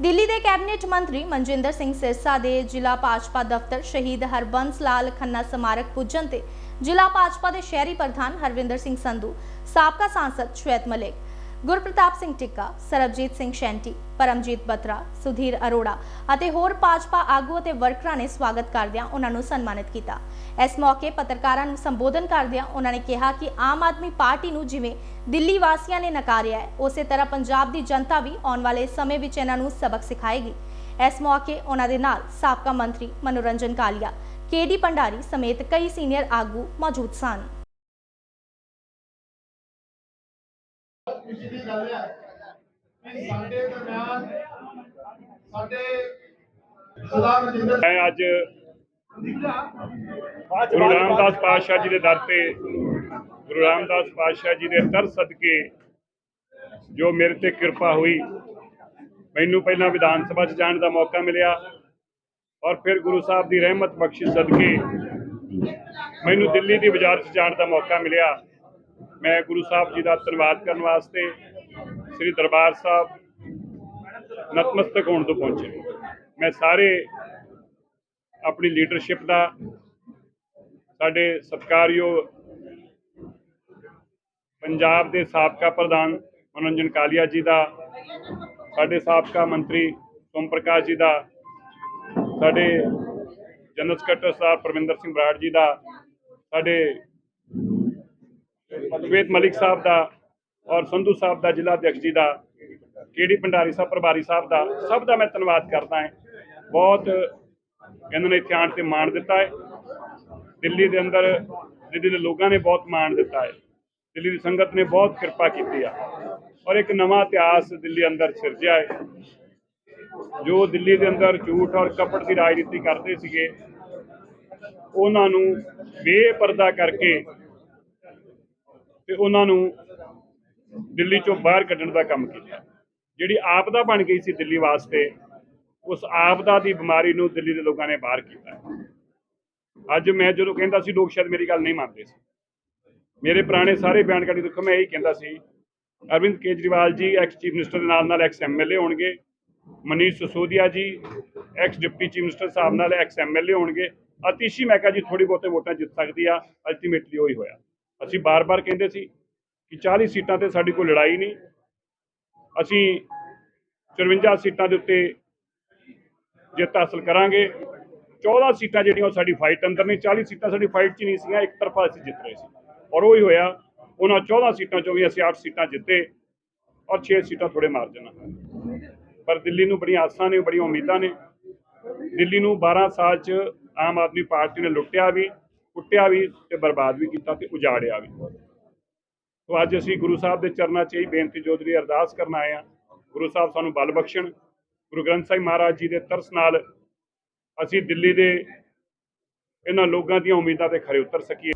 ਦਿੱਲੀ ਦੇ ਕੈਬਨਿਟ ਮੰਤਰੀ ਮਨਜਿੰਦਰ ਸਿੰਘ ਸਿਰਸਾ ਦੇ ਜ਼ਿਲ੍ਹਾ ਭਾਜਪਾ ਦਫ਼ਤਰ ਸ਼ਹੀਦ ਹਰਬੰਸ ਲਾਲ ਖੰਨਾ ਸਮਾਰਕ ਪੁੱਜਣ ਤੇ ਜ਼ਿਲ੍ਹਾ ਭਾਜਪਾ ਦੇ ਸ਼ਹਿਰੀ ਪ੍ਰਧਾਨ ਹਰਵਿੰਦਰ ਸਿੰਘ ਸੰਧੂ, ਸਾਬਕਾ ਸਾਂਸਦ ਸ਼ਵੇਤ ਮਲਿਕ ਗੁਰਪ੍ਰਤਾਪ ਸਿੰਘ ਟਿੱਕਾ, ਸਰਬਜੀਤ ਸਿੰਘ ਸ਼ੈਂਟੀ, ਪਰਮਜੀਤ ਬਤਰਾ, ਸੁਧੀਰ ਅਰੋੜਾ ਅਤੇ ਹੋਰ ਭਾਜਪਾ ਆਗੂ ਅਤੇ ਵਰਕਰਾਂ ਨੇ ਸਵਾਗਤ ਕਰਦਿਆਂ ਉਹਨਾਂ ਨੂੰ ਸਨਮਾਨਿਤ ਕੀਤਾ। ਇਸ ਮੌਕੇ ਪੱਤਰਕਾਰਾਂ ਨੂੰ ਸੰਬੋਧਨ ਕਰਦਿਆਂ ਉਹਨਾਂ ਨੇ ਕਿਹਾ ਕਿ ਆਮ ਆਦਮੀ ਪਾਰਟੀ ਨੂੰ ਜਿਵੇਂ ਦਿੱਲੀ ਵਾਸੀਆਂ ਨੇ ਨਕਾਰਿਆ ਹੈ, ਉਸੇ ਤਰ੍ਹਾਂ ਪੰਜਾਬ ਦੀ ਜਨਤਾ ਵੀ ਆਉਣ ਵਾਲੇ ਸਮੇਂ ਵਿੱਚ ਇਹਨਾਂ ਨੂੰ ਸਬਕ ਸਿਖਾਏਗੀ। ਇਸ ਮੌਕੇ ਉਹਨਾਂ ਦੇ ਨਾਲ ਸਾਬਕਾ ਮੰਤਰੀ ਮਨੋਰੰਜਨ ਕਾਲੀਆ ਕੇਡੀ ਭੰਡਾਰੀ ਸਮੇਤ ਕਈ ਸੀਨੀਅਰ ਆਗੂ ਮੌਜੂਦ ਸਨ। ਦੀ ਗੱਲ ਹੈ ਸਾਡੇ ਦਰਮਿਆਨ ਸਾਡੇ ਸਰਦਾਰ ਰਜਿੰਦਰ ਮੈਂ ਅੱਜ ਗੁਰੂ ਰਾਮਦਾਸ ਪਾਤਸ਼ਾਹ ਜੀ ਦੇ ਦਰ ਤੇ ਗੁਰੂ ਰਾਮਦਾਸ ਪਾਤਸ਼ਾਹ ਜੀ ਦੇ ਦਰ ਸਦਕੇ ਜੋ ਮੇਰੇ ਤੇ ਕਿਰਪਾ ਹੋਈ ਮੈਨੂੰ ਪਹਿਲਾਂ ਵਿਧਾਨ ਸਭਾ 'ਚ ਜਾਣ ਦਾ ਮੌਕਾ ਮਿਲਿਆ ਔਰ ਫਿਰ ਗੁਰੂ ਸਾਹਿਬ ਦੀ ਰਹਿਮਤ ਬਖਸ਼ਿਸ਼ ਸਦਕੇ ਮੈਨੂੰ ਦਿੱਲੀ ਦੀ ਵਜ਼ਾਰਤ 'ਚ ਜਾਣ ਦਾ ਮੌਕਾ ਮਿਲਿਆ। ਮੈਂ ਗੁਰੂ ਸਾਹਿਬ ਜੀ ਦਾ ਧੰਨਵਾਦ ਕਰਨ ਵਾਸਤੇ ਸ੍ਰੀ ਦਰਬਾਰ ਸਾਹਿਬ ਨਤਮਸਤਕ ਹੋਣ ਤੋਂ ਪਹੁੰਚੇ। ਮੈਂ ਸਾਰੇ ਆਪਣੀ ਲੀਡਰਸ਼ਿਪ ਦਾ, ਸਾਡੇ ਸਤਿਕਾਰਯੋਗ ਪੰਜਾਬ ਦੇ ਸਾਬਕਾ ਪ੍ਰਧਾਨ ਮਨੋਰੰਜਨ ਕਾਲੀਆ ਜੀ ਦਾ, ਸਾਡੇ ਸਾਬਕਾ ਮੰਤਰੀ ਸੋਮ ਪ੍ਰਕਾਸ਼ ਜੀ ਦਾ, ਸਾਡੇ ਜਨਰਲ ਸਕੱਤਰ ਸਰਦਾਰ ਪਰਮਿੰਦਰ ਸਿੰਘ ਬਰਾੜ ਜੀ ਦਾ, ਸਾਡੇ ਸ਼ਵੇਤ ਮਲਿਕ ਸਾਹਿਬ ਦਾ ਔਰ ਸੰਧੂ ਸਾਹਿਬ ਦਾ, ਜ਼ਿਲ੍ਹਾ ਅਧਿਕਸ਼ ਜੀ ਦਾ, ਕੇਡੀ ਭੰਡਾਰੀ ਸਾਹਿਬ, ਪ੍ਰਭਾਰੀ ਸਾਹਿਬ ਦਾ, ਸਭ ਦਾ ਮੈਂ ਧੰਨਵਾਦ ਕਰਦਾ ਹਾਂ। ਬਹੁਤ ਇਹਨਾਂ ਨੇ ਇੱਥੇ ਆਉਣ ਤੇ ਮਾਣ ਦਿੱਤਾ ਹੈ। ਦਿੱਲੀ ਦੇ ਅੰਦਰ ਦਿੱਲੀ ਦੇ ਲੋਕਾਂ ਨੇ ਬਹੁਤ ਮਾਣ ਦਿੱਤਾ ਹੈ। ਦਿੱਲੀ ਦੀ ਸੰਗਤ ਨੇ ਬਹੁਤ ਕਿਰਪਾ ਕੀਤੀ ਆ। ਔਰ ਇੱਕ ਨਵਾਂ ਇਤਿਹਾਸ ਦਿੱਲੀ ਅੰਦਰ ਸਿਰਜਿਆ ਹੈ। ਜੋ ਦਿੱਲੀ ਦੇ ਅੰਦਰ ਝੂਠ ਔਰ ਕਪਟ ਦੀ ਰਾਜਨੀਤੀ ਕਰਦੇ ਸੀਗੇ, ਉਹਨਾਂ ਨੂੰ ਬੇਪਰਦਾ ਕਰਕੇ ਤੇ ਉਹਨਾਂ ਨੂੰ ਦਿੱਲੀ ਚੋਂ ਬਾਹਰ ਕੱਢਣ ਦਾ ਕੰਮ ਕੀਤਾ। ਜਿਹੜੀ ਆਪਦਾ ਬਣ ਗਈ ਸੀ ਦਿੱਲੀ ਵਾਸਤੇ, ਉਸ ਆਪਦਾ ਦੀ ਬਿਮਾਰੀ ਨੂੰ ਦਿੱਲੀ ਦੇ ਲੋਕਾਂ ਨੇ ਬਾਹਰ ਕੀਤਾ। ਅੱਜ ਮੈਂ ਜਦੋਂ ਕਹਿੰਦਾ ਸੀ, ਲੋਕ ਸ਼ਾਇਦ ਮੇਰੀ ਗੱਲ ਨਹੀਂ ਮੰਨਦੇ ਸੀ। ਮੇਰੇ ਪੁਰਾਣੇ ਸਾਰੇ ਬਿਆਨ ਕਰਨੀ ਦੁੱਖ ਮੈਂ ਇਹੀ ਕਹਿੰਦਾ ਸੀ, Arvind Kejriwal ji X chief minister ਦੇ ਨਾਲ ਨਾਲ ਐਕਸ ਐਮਐਲਏ ਹੋਣਗੇ। Manish Sisodia ji ex deputy chief minister ਸਾਹਿਬ ਨਾਲ ਐਕਸ ਐਮਐਲਏ ਹੋਣਗੇ। ਅਤੀਸ਼ੀ ਮੈਂ ਜੀ ਥੋੜੀ ਬਹੁਤੇ ਵੋਟਾਂ ਜਿੱਤ ਸਕਦੀ ਆ। ਅਲਟੀਮੇਟਲੀ ਉਹੀ ਹੋਇਆ। ਅਸੀਂ ਬਾਰ-ਬਾਰ ਕਹਿੰਦੇ ਸੀ ਕਿ 40 ਸੀਟਾਂ ਤੇ ਸਾਡੀ ਕੋਈ ਲੜਾਈ ਨਹੀਂ। ਅਸੀਂ 54 ਸੀਟਾਂ ਦੇ ਉੱਤੇ ਜਿੱਤ ਹਾਸਲ ਕਰਾਂਗੇ। 14 ਸੀਟਾਂ ਜਿਹੜੀਆਂ ਉਹ ਸਾਡੀ ਫਾਈਟ ਅੰਦਰ ਨੇ 40 ਸੀਟਾਂ ਸਾਡੀ ਫਾਈਟ 'ਚ ਨਹੀਂ ਸੀਗੀਆਂ, ਇੱਕ ਤਰਫਾ ਅਸੀਂ ਜਿੱਤ ਰਹੇ ਸੀ। ਔਰ ਉਹੀ ਹੋਇਆ, ਉਹਨਾਂ 14 ਸੀਟਾਂ 'ਚੋਂ ਵੀ ਅਸੀਂ 8 ਸੀਟਾਂ ਜਿੱਤੇ ਔਰ 6 ਸੀਟਾਂ ਥੋੜੇ ਮਾਰਜਨ ਨਾਲ। ਪਰ ਦਿੱਲੀ ਨੂੰ ਬੜੀਆਂ ਆਸਾਂ ਨੇ, ਬੜੀਆਂ ਉਮੀਦਾਂ ਨੇ। ਦਿੱਲੀ ਨੂੰ 12 ਸਾਲ 'ਚ ਆਮ ਆਦਮੀ ਪਾਰਟੀ ਨੇ ਲੁੱਟਿਆ ਵੀ। ਕੁੱਟਿਆ ਵੀ ਤੇ ਬਰਬਾਦ ਵੀ ਕੀਤਾ ਤੇ ਉਜਾੜਿਆ ਵੀ। ਸੋ ਅੱਜ ਅਸੀਂ ਗੁਰੂ ਸਾਹਿਬ ਦੇ ਚਰਨਾਂ 'ਚ ਹੀ ਬੇਨਤੀ ਜੋਦਰੀ ਅਰਦਾਸ ਕਰਨ ਆਏ ਆ ਗੁਰੂ ਸਾਹਿਬ ਸਾਨੂੰ ਬਲ ਬਖਸ਼ਣ। ਗੁਰੂ ਗ੍ਰੰਥ ਸਾਹਿਬ ਮਹਾਰਾਜ ਜੀ ਦੇ ਤਰਸ ਨਾਲ ਅਸੀਂ ਦਿੱਲੀ ਦੇ ਇਹਨਾਂ ਲੋਕਾਂ ਦੀਆਂ ਉਮੀਦਾਂ ਤੇ ਖਰੇ ਉਤਰ ਸਕੀਏ।